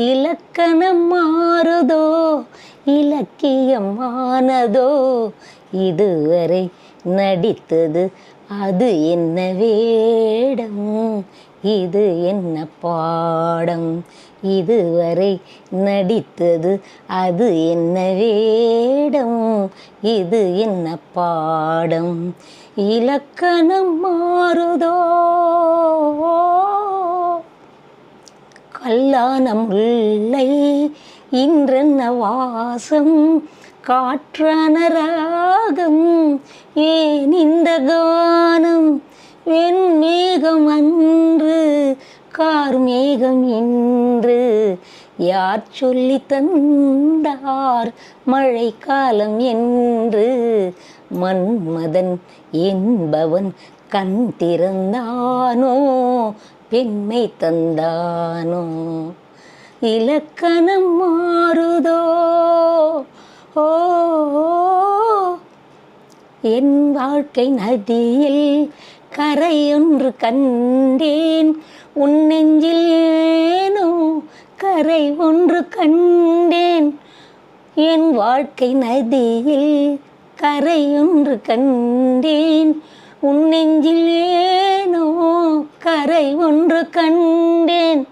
இலக்கணம் மாறுதோ? இலக்கியம் ஆனதோ? இதுவரை நடித்தது அது என்ன வேடம்? இது என்ன பாடம்? இதுவரை நடித்தது அது என்ன வேடம்? இது என்ன பாடம்? இலக்கணம் மாறுதோ? கல்லான முல்லை இன்றென்ன வாசம்? காற்றான ராகம் ஏன் இந்த கானம்? வெண்மேகம் அன்று கார்மேகம் இன்று யார் சொல்லி தந்தார் மழைக்காலம் என்று? மன்மதன் என்பவன் கண் திறந்தானோ பெண்மை தந்தானோ? இலக்கணம் மாறுதோ? ஓ என் வாழ்க்கை நதியில் கரையொன்று கண்டேன். உன் நெஞ்சில் ஏனோ கரை ஒன்று கண்டேன். என் வாழ்க்கை நதியில் கரையொன்று கண்டேன். உன் நெஞ்சில் ஏனோ ஒன்று கண்டேன்.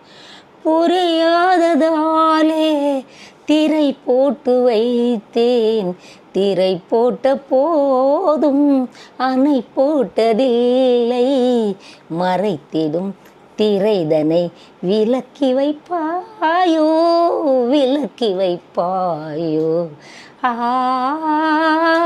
புரியாததாலே திரை போட்டு வைத்தேன். திரை போட்ட போதும் அணை போட்டதில்லை. மறைத்திடும் திரைதனை விலக்கி வைப்பாயோ விலக்கி வைப்பாயோ. ஆ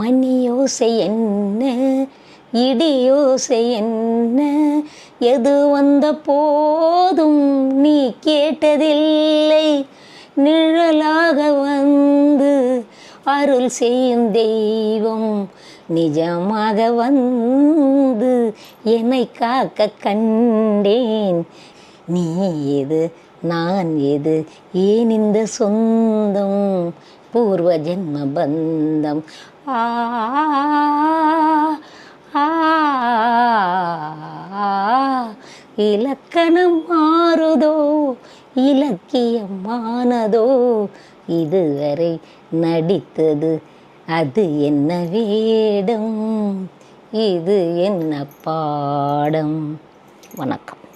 மணியோசை என்ன? இடியோசை என்ன? எது வந்த போதும் நீ கேட்டதில்லை. நிழலாக வந்து அருள் செய்யும் தெய்வம் நிஜமாக வந்து என்னை காக்க கண்டேன். நீ எது நான் எது ஏன் இந்த சொந்தம்? பூர்வ ஜென்ம பந்தம் ஆ இலக்கணம் மாறுதோ இலக்கியம் ஆனதோ இதுவரை நடித்தது அது என்ன வேடம்? இது என்ன பாடம்? வணக்கம்.